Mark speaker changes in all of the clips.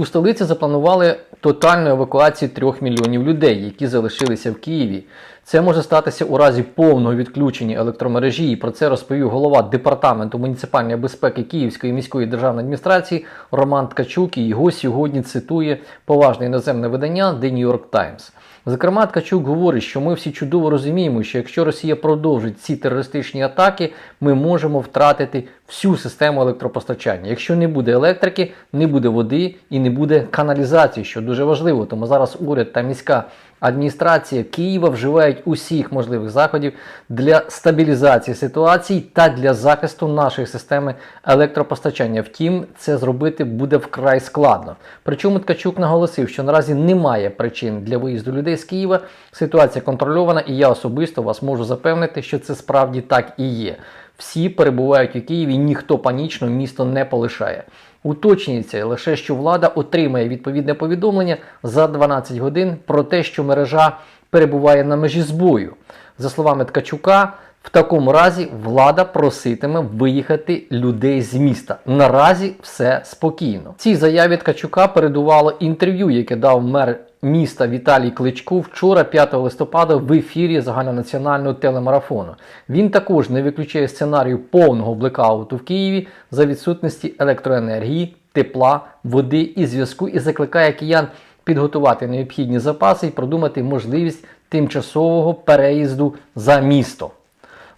Speaker 1: У столиці запланували тотальну евакуацію трьох мільйонів людей, які залишилися в Києві. Це може статися у разі повного відключення електромережі. І про це розповів голова департаменту муніципальної безпеки Київської міської державної адміністрації Роман Ткачук. І його сьогодні цитує поважне іноземне видання The New York Times. Зокрема, Ткачук говорить, що ми всі чудово розуміємо, що якщо Росія продовжить ці терористичні атаки, ми можемо втратити всю систему електропостачання. Якщо не буде електрики, не буде води і не буде каналізації, що дуже важливо. Тому зараз уряд та міська адміністрація Києва вживають усіх можливих заходів для стабілізації ситуації та для захисту нашої системи електропостачання. Втім, це зробити буде вкрай складно. Причому Ткачук наголосив, що наразі немає причин для виїзду людей з Києва. Ситуація контрольована, і я особисто вас можу запевнити, що це справді так і є. Всі перебувають у Києві, ніхто панічно місто не полишає. Уточнюється лише, що влада отримає відповідне повідомлення за 12 годин про те, що мережа перебуває на межі збою. За словами Ткачука, в такому разі влада проситиме виїхати людей з міста. Наразі все спокійно. Цій заяві Ткачука передувало інтерв'ю, яке дав мер міста Віталій Кличко вчора, 5 листопада, в ефірі загальнонаціонального телемарафону. Він також не виключає сценарію повного блекауту в Києві за відсутності електроенергії, тепла, води і зв'язку і закликає киян підготувати необхідні запаси і продумати можливість тимчасового переїзду за місто.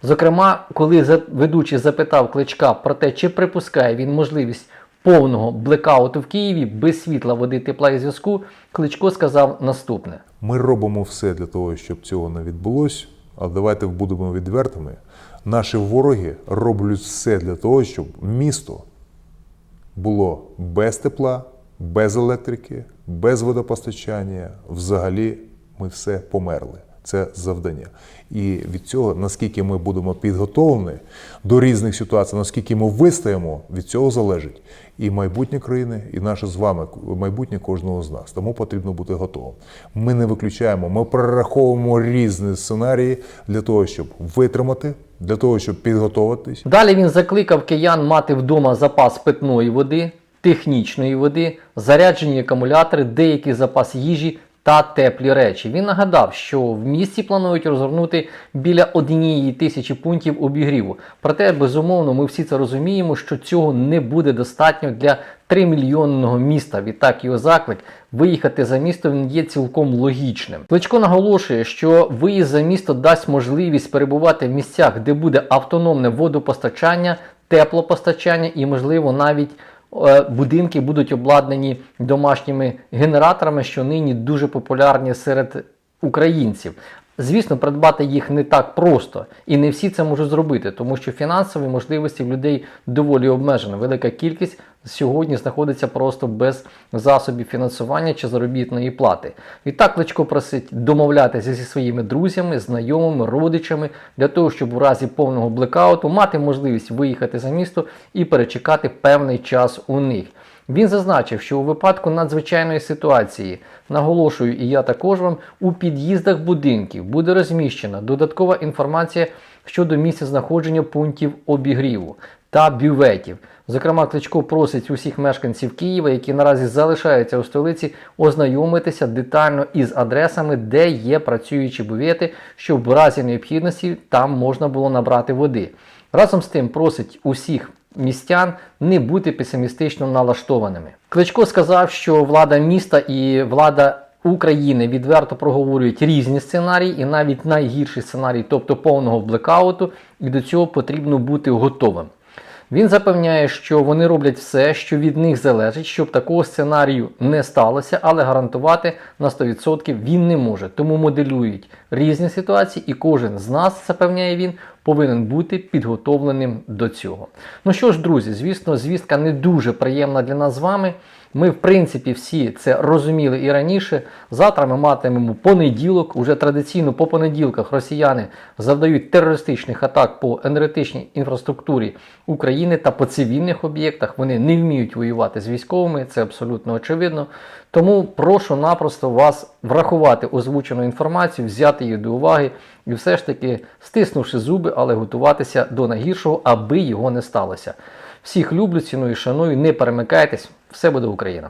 Speaker 1: Зокрема, коли ведучий запитав кличка про те, чи припускає він можливість повного блекауту в Києві без світла, води, тепла і зв'язку, кличко сказав наступне.
Speaker 2: Ми робимо все для того, щоб цього не відбулося. Але давайте будемо відвертими. Наші вороги роблять все для того, щоб місто було без тепла, без електрики, без водопостачання. Взагалі, ми все померли. Це завдання. І від цього, наскільки ми будемо підготовлені до різних ситуацій, наскільки ми вистоїмо, від цього залежить і майбутнє країни, і наше з вами майбутнє кожного з нас. Тому потрібно бути готовим. Ми не виключаємо, ми прораховуємо різні сценарії для того, щоб витримати, для того, щоб підготуватись.
Speaker 1: Далі він закликав киян мати вдома запас питної води, технічної води, заряджені акумулятори, деякий запас їжі та теплі речі. Він нагадав, що в місті планують розгорнути біля однієї тисячі пунктів обігріву. Проте, безумовно, ми всі це розуміємо, що цього не буде достатньо для 3 мільйонного міста. Відтак його заклик виїхати за місто він є цілком логічним. Кличко наголошує, що виїзд за місто дасть можливість перебувати в місцях, де буде автономне водопостачання, теплопостачання і, можливо, навіть будинки будуть обладнані домашніми генераторами, що нині дуже популярні серед українців. Звісно, придбати їх не так просто, і не всі це можуть зробити, тому що фінансові можливості в людей доволі обмежені. Велика кількість сьогодні знаходиться просто без засобів фінансування чи заробітної плати. Відтак Кличко просить домовлятися зі своїми друзями, знайомими, родичами для того, щоб у разі повного блекауту мати можливість виїхати за місто і перечекати певний час у них. Він зазначив, що у випадку надзвичайної ситуації, наголошую, і я також вам, у під'їздах будинків буде розміщена додаткова інформація щодо місця знаходження пунктів обігріву та бюветів. Зокрема, Кличко просить усіх мешканців Києва, які наразі залишаються у столиці, ознайомитися детально із адресами, де є працюючі бювети, щоб в разі необхідності там можна було набрати води. Разом з тим просить усіх містян не бути песимістично налаштованими. Кличко сказав, що влада міста і влада України відверто проговорюють різні сценарії, і навіть найгірший сценарій, тобто повного блекауту, і до цього потрібно бути готовим. Він запевняє, що вони роблять все, що від них залежить, щоб такого сценарію не сталося, але гарантувати на 100% він не може. Тому моделюють різні ситуації, і кожен з нас, запевняє він, повинен бути підготовленим до цього. Ну що ж, друзі, звісно, звістка не дуже приємна для нас з вами. Ми, в принципі, всі це розуміли і раніше. Завтра ми матимемо понеділок. Уже традиційно по понеділках росіяни завдають терористичних атак по енергетичній інфраструктурі України та по цивільних об'єктах. Вони не вміють воювати з військовими, це абсолютно очевидно. Тому прошу напросто вас врахувати озвучену інформацію, взяти її до уваги і все ж таки, стиснувши зуби, але готуватися до найгіршого, аби його не сталося. Всіх люблю, ціную, шаную, не перемикайтесь, все буде Україна.